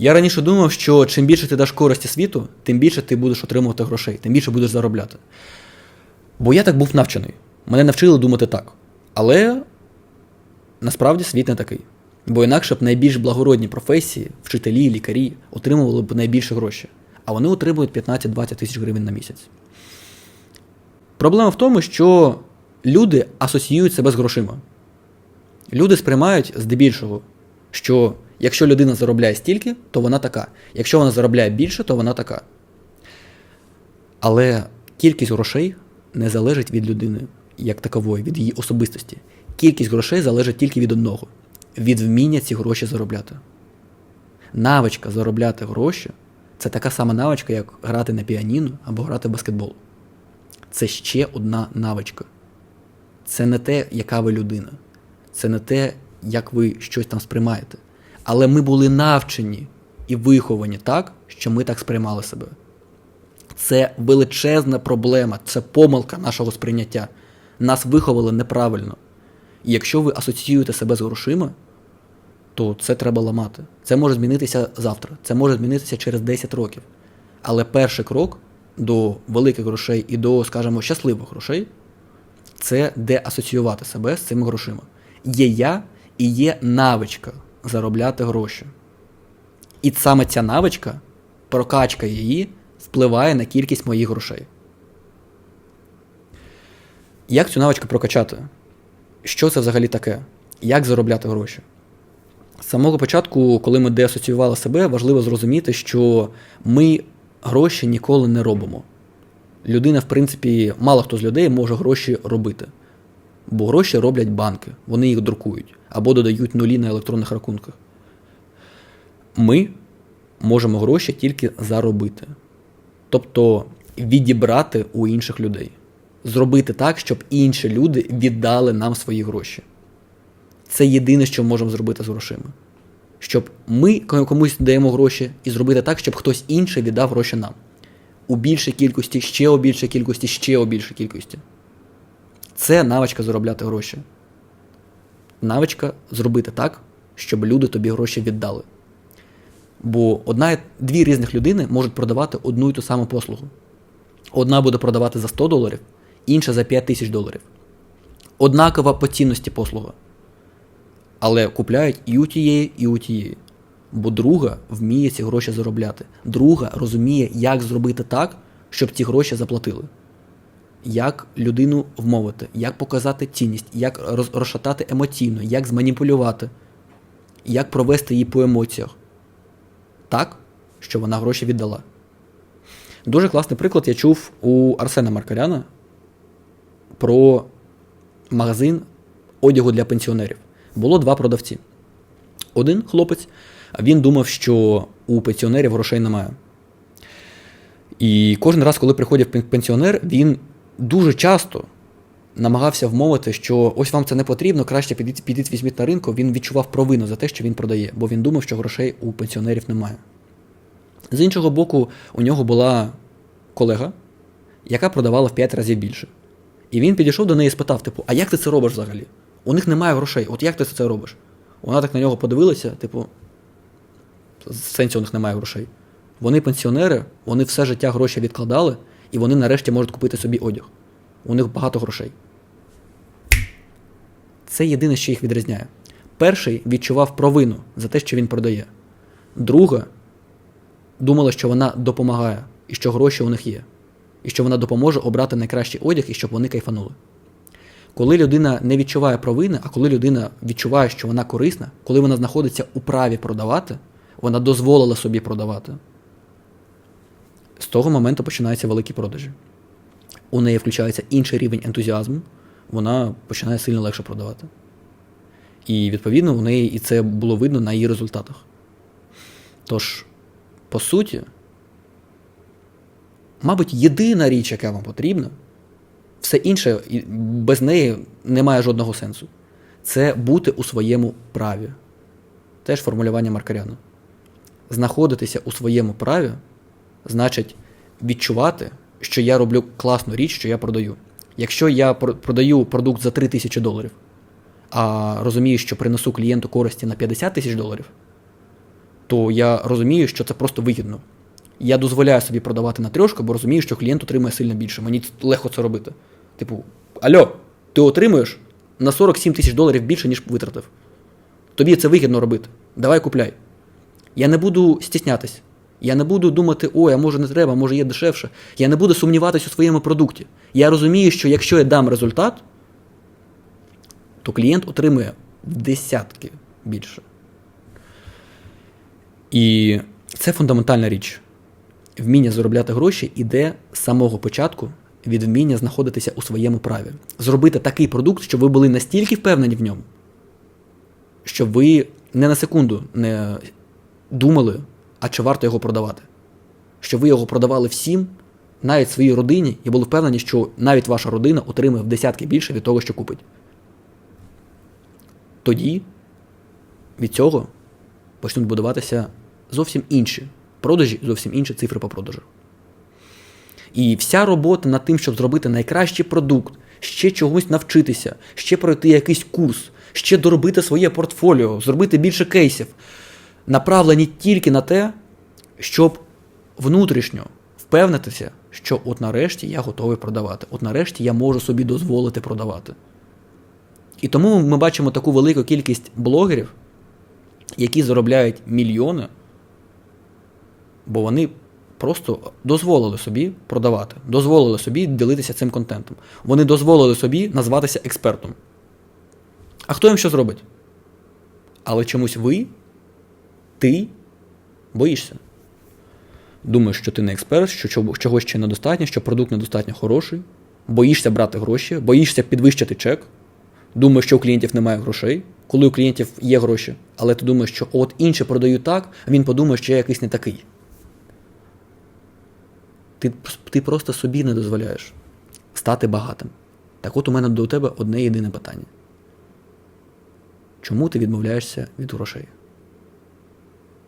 Я раніше думав, що чим більше ти даш користі світу, тим більше ти будеш отримувати грошей, тим більше будеш заробляти. Бо я так був навчений. Мене навчили думати так. Але насправді світ не такий. Бо інакше б найбільш благородні професії, вчителі, лікарі, отримували б найбільше гроші. А вони отримують 15-20 тисяч гривень на місяць. Проблема в тому, що люди асоціюють себе з грошима. Люди сприймають здебільшого, що якщо людина заробляє стільки, то вона така. Якщо вона заробляє більше, то вона така. Але кількість грошей не залежить від людини як такової, від її особистості. Кількість грошей залежить тільки від одного від вміння ці гроші заробляти. Навичка заробляти гроші це така сама навичка, як грати на піаніно або грати в баскетбол. Це ще одна навичка. Це не те, яка ви людина. Це не те, як ви щось там сприймаєте. Але ми були навчені і виховані так, що ми так сприймали себе. Це величезна проблема, це помилка нашого сприйняття. Нас виховали неправильно. І якщо ви асоціюєте себе з грошима, то це треба ламати. Це може змінитися завтра, це може змінитися через 10 років. Але перший крок до великих грошей і до, скажімо, щасливих грошей це де асоціювати себе з цими грошима. Є я і є навичка заробляти гроші. І саме ця навичка, прокачка її, впливає на кількість моїх грошей. Як цю навичку прокачати? Що це взагалі таке? Як заробляти гроші? З самого початку, коли ми деасоціювали себе, важливо зрозуміти, що ми гроші ніколи не робимо. Людина, в принципі, мало хто з людей може гроші робити. Бо гроші роблять банки, вони їх друкують або додають нулі на електронних рахунках. Ми можемо гроші тільки заробити. Тобто відібрати у інших людей. Зробити так, щоб інші люди віддали нам свої гроші. Це єдине, що можемо зробити з грошима. Щоб ми комусь даємо гроші і зробити так, щоб хтось інший віддав гроші нам. У більшій кількості, ще у більшій кількості, ще у більшій кількості. Це навичка заробляти гроші. Навичка зробити так, щоб люди тобі гроші віддали. Бо одна, дві різних людини можуть продавати одну і ту саму послугу. Одна буде продавати за 100 доларів, інша за 5 тисяч доларів. Однакова по цінності послуга. Але купляють і у тієї, і у тієї. Бо друга вміє ці гроші заробляти. Друга розуміє, як зробити так, щоб ці гроші заплатили. Як людину вмовити, як показати цінність, як розшатати емоційно, як зманіпулювати, як провести її по емоціях. Так, що вона гроші віддала. Дуже класний приклад я чув у Арсена Маркаряна про магазин одягу для пенсіонерів. Було два продавці. Один хлопець, він думав, що у пенсіонерів грошей немає. І кожен раз, коли приходив пенсіонер, він дуже часто намагався вмовити, що ось вам це не потрібно, краще підіть, підіть візьміть на ринку. Він відчував провину за те, що він продає, бо він думав, що грошей у пенсіонерів немає. З іншого боку, у нього була колега, яка продавала в 5 разів більше. І він підійшов до неї і спитав: типу, а як ти це робиш взагалі? У них немає грошей. От як ти це робиш? Вона так на нього подивилася, типу, в сенсі у них немає грошей. Вони пенсіонери, вони все життя гроші відкладали, і вони нарешті можуть купити собі одяг. У них багато грошей. Це єдине, що їх відрізняє. Перший відчував провину за те, що він продає. Друга думала, що вона допомагає, і що гроші у них є, і що вона допоможе обрати найкращий одяг і щоб вони кайфанули. Коли людина не відчуває провини, а коли людина відчуває, що вона корисна, коли вона знаходиться у праві продавати, вона дозволила собі продавати. З того моменту починаються великі продажі. У неї включається інший рівень ентузіазму, вона починає сильно легше продавати. І, відповідно, у неї і це було видно на її результатах. Тож, по суті, мабуть, єдина річ, яка вам потрібна, все інше без неї не має жодного сенсу. Це бути у своєму праві. Теж формулювання Маркаряна. Знаходитися у своєму праві значить відчувати, що я роблю класну річ, що я продаю. Якщо я продаю продукт за 3 тисячі доларів, а розумію, що принесу клієнту користі на 50 тисяч доларів, то я розумію, що це просто вигідно. Я дозволяю собі продавати на трьошку, бо розумію, що клієнт отримує сильно більше. Мені легко це робити. Типу, альо, ти отримуєш на 47 тисяч доларів більше, ніж витратив. Тобі це вигідно робити. Давай купляй. Я не буду стіснятись. Я не буду думати, ой, а може не треба, може є дешевше. Я не буду сумніватись у своєму продукті. Я розумію, що якщо я дам результат, то клієнт отримує десятки більше. І це фундаментальна річ. Вміння заробляти гроші іде з самого початку від вміння знаходитися у своєму праві. Зробити такий продукт, щоб ви були настільки впевнені в ньому, щоб ви не на секунду не думали, а чи варто його продавати. Щоб ви його продавали всім, навіть своїй родині, і були впевнені, що навіть ваша родина отримає в десятки більше від того, що купить. Тоді від цього почнуть будуватися зовсім інші продажі, зовсім інші цифри по продажу. І вся робота над тим, щоб зробити найкращий продукт, ще чогось навчитися, ще пройти якийсь курс, ще доробити своє портфоліо, зробити більше кейсів, направлені тільки на те, щоб внутрішньо впевнитися, що от нарешті я готовий продавати, от нарешті я можу собі дозволити продавати. І тому ми бачимо таку велику кількість блогерів, які заробляють мільйони, бо вони просто дозволили собі продавати, дозволили собі ділитися цим контентом. Вони дозволили собі назватися експертом. А хто їм що зробить? Але чомусь ви, ти боїшся. Думаєш, що ти не експерт, що чогось ще недостатньо, що продукт недостатньо хороший, боїшся брати гроші, боїшся підвищити чек, думаєш, що у клієнтів немає грошей, коли у клієнтів є гроші, але ти думаєш, що от інші продають так, а він подумає, що я якийсь не такий. Ти, ти просто собі не дозволяєш стати багатим. Так от у мене до тебе одне єдине питання. Чому ти відмовляєшся від грошей?